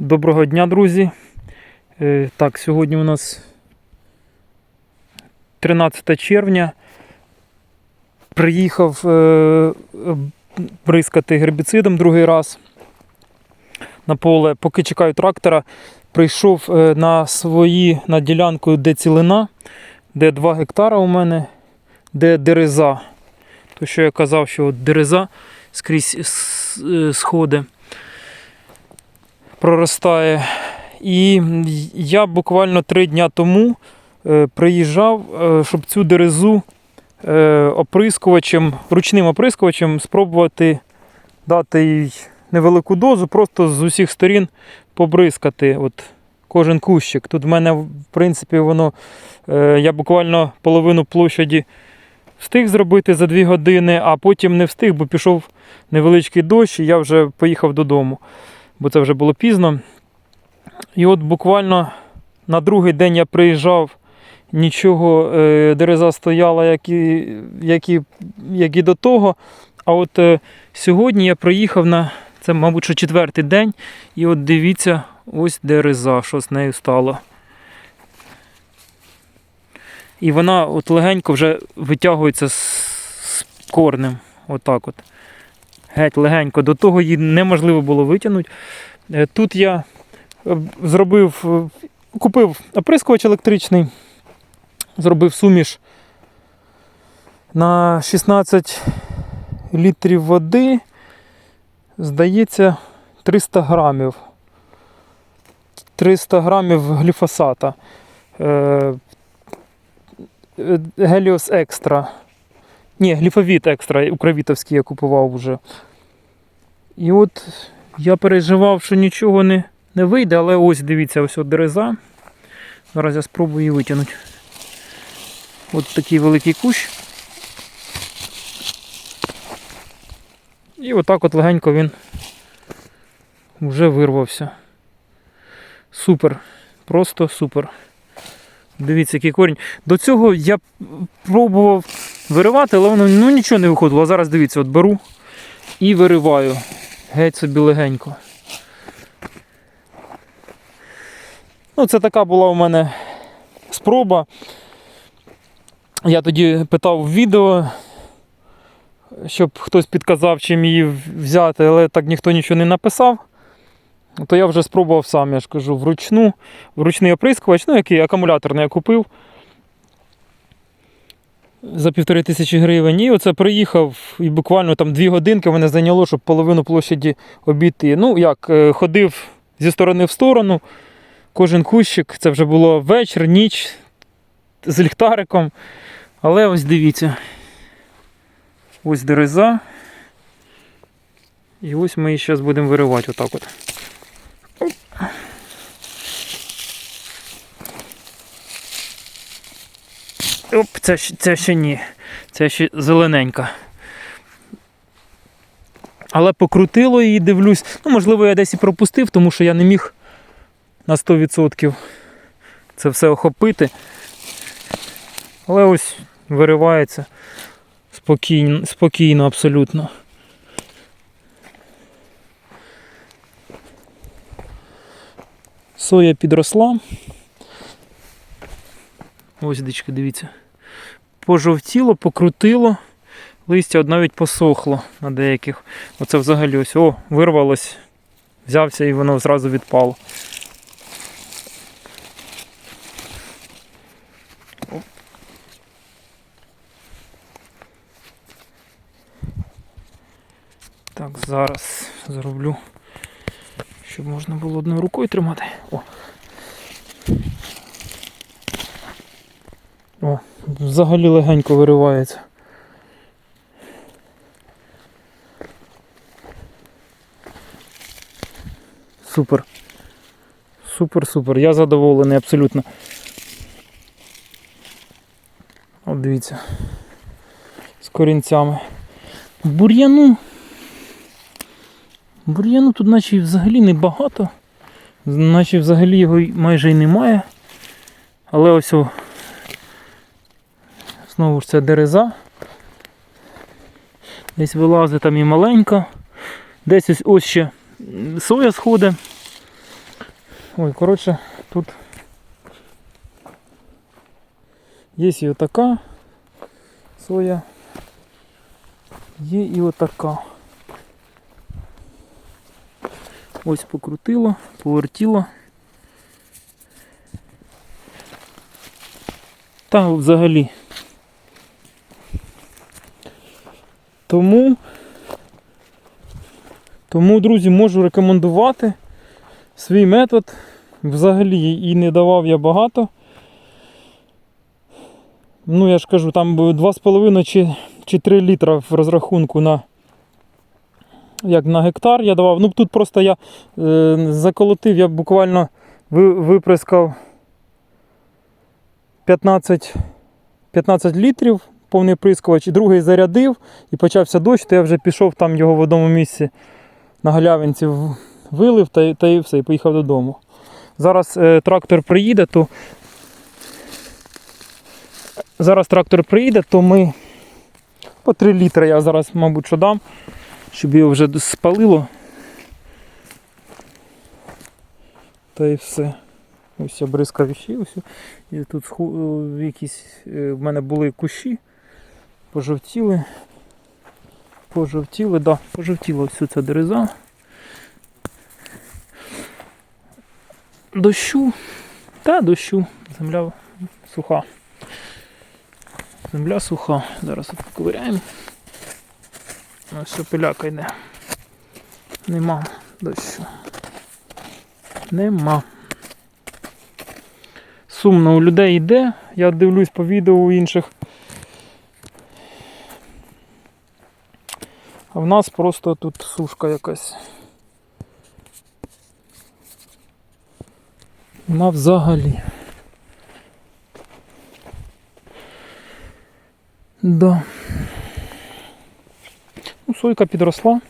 Доброго дня, друзі. Е, Так, сьогодні у нас 13 червня. Приїхав е, бризкати гербіцидом другий раз на поле. Поки чекаю трактора, прийшов е, на свої на ділянку, де цілина, де 2 гектара у мене, де дереза. То, що я казав, що от дереза скрізь сходи проростає. І я буквально три дня тому е, приїжджав, е, щоб цю дерезу е, оприскувачем, ручним оприскувачем спробувати дати їй невелику дозу, просто з усіх сторін побризкати. От кожен кущик. Тут в мене, в принципі, воно. Я буквально половину площаді встиг зробити за дві години, а потім не встиг, бо пішов невеличкий дощ, і я вже поїхав додому, бо це вже було пізно. І от буквально на другий день я приїжджав, нічого, е, дереза стояла, як і, як і, як і до того. А от е, сьогодні я приїхав на це, мабуть, що четвертий день, і от дивіться, ось дереза, що з нею стало. І вона от легенько вже витягується з, корнем. Отак от. Геть легенько. До того її неможливо було витягнути. Е, Тут я е, зробив, е, купив оприскувач електричний, зробив суміш на 16 літрів води. Здається, 300 грамів. 300 грамів гліфосата. Геліос Екстра. Ні, гліфовіт екстра, укравітовський я купував вже. І от я переживав, що нічого не, не вийде, але ось дивіться, ось от дереза. Зараз я спробую її витягнути. От такий великий кущ. І отак от легенько він вже вирвався. Супер. Просто супер. Дивіться, який корінь. До цього я пробував виривати, але воно ну, нічого не виходило. А зараз дивіться, от беру і вириваю. Геть собі легенько. Ну, це така була у мене спроба. Я тоді питав в відео, щоб хтось підказав, чим її взяти, але так ніхто нічого не написав. То я вже спробував сам, я ж кажу, вручну, вручний оприскувач, ну який акумуляторний я купив за півтори тисячі гривень. І оце приїхав і буквально там дві годинки мене зайняло, щоб половину площаді обійти. Ну, як, е, ходив зі сторони в сторону, кожен кущик, це вже було вечір, ніч з ліхтариком. Але ось дивіться. Ось дереза. І ось ми її зараз будемо виривати отак от. Оп, це, це ще ні. Це ще зелененька. Але покрутило її, дивлюсь. Ну, можливо, я десь і пропустив, тому що я не міг на 100% це все охопити. Але ось виривається спокійно, спокійно абсолютно. Соя підросла. Ось дички, дивіться. Пожовтіло, покрутило, листя навіть посохло на деяких. Оце взагалі ось о, вирвалось, взявся і воно зразу відпало. Так, зараз зроблю, щоб можна було одною рукою тримати. О. О, взагалі легенько виривається. Супер. Супер, супер. Я задоволений абсолютно. От дивіться. З корінцями. Бур'яну. Бур'яну тут наче взагалі небагато. Наче взагалі його майже й немає. Але ось Знову ж це дереза. Десь вилазить там і маленька. Десь ось, ось ще соя сходить. Ой, коротше, тут є і отака соя. Є і отака. Ось покрутило, повертіло. Та взагалі. Тому, тому, друзі, можу рекомендувати свій метод. Взагалі і не давав я багато. Ну, я ж кажу, там 2,5 чи, чи 3 літра в розрахунку на, як на гектар я давав. Ну тут просто я е, заколотив, я буквально ви, виприскав 15, 15 літрів повний прискувач, і другий зарядив, і почався дощ, то я вже пішов там його в одному місці на галявинці вилив та, та і все, і поїхав додому. Зараз е, трактор приїде, то зараз трактор приїде, то ми по 3 літри я зараз, мабуть, що дам, щоб його вже спалило. Та і все. Ось я бризкав ще ось. І тут якісь е, в мене були кущі, пожовтіли. Пожовтіли, да, пожовтіла всю ця дереза. Дощу. Та дощу. Земля суха. Земля суха. Зараз от. Ось що йде. Нема дощу. Нема. Сумно у людей йде. Я дивлюсь по відео у інших. А в нас просто тут сушка якась. Вона взагалі. Да. Ну, сойка підросла.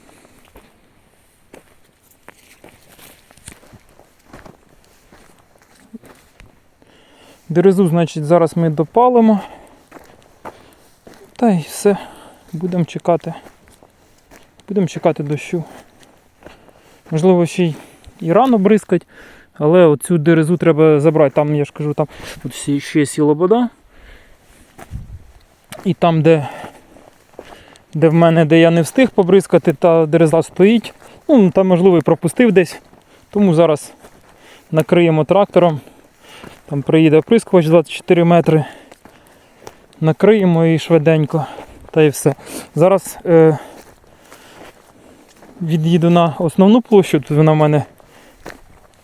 Дерезу, значить, зараз ми допалимо. Та й все. Будемо чекати. Будемо чекати дощу. Можливо, ще й і рано бризкать, але оцю дерезу треба забрати. Там, я ж кажу, там от ще- є лобода. І там, де, де в мене, де я не встиг побризкати, та дереза стоїть. Ну, там, можливо, і пропустив десь. Тому зараз накриємо трактором. Там приїде оприскувач 24 метри. Накриємо і швиденько. Та і все. Зараз е, від'їду на основну площу, тут вона в мене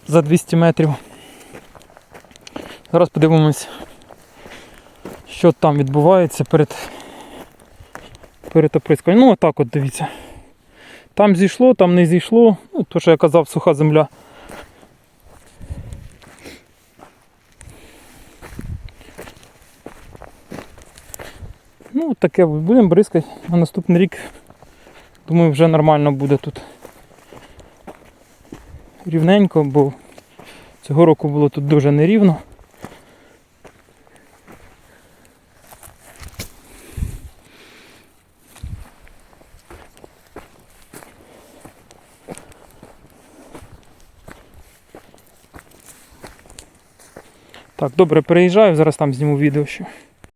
за 200 метрів. Зараз подивимось, що там відбувається перед, перед оприскуванням. Ну, отак от дивіться. Там зійшло, там не зійшло. Ну, то, що я казав, суха земля. Ну, таке будемо бризкати на наступний рік. Думаю, вже нормально буде тут. Рівненько, бо цього року було тут дуже нерівно. Так, добре, переїжджаю, зараз там зніму відео ще.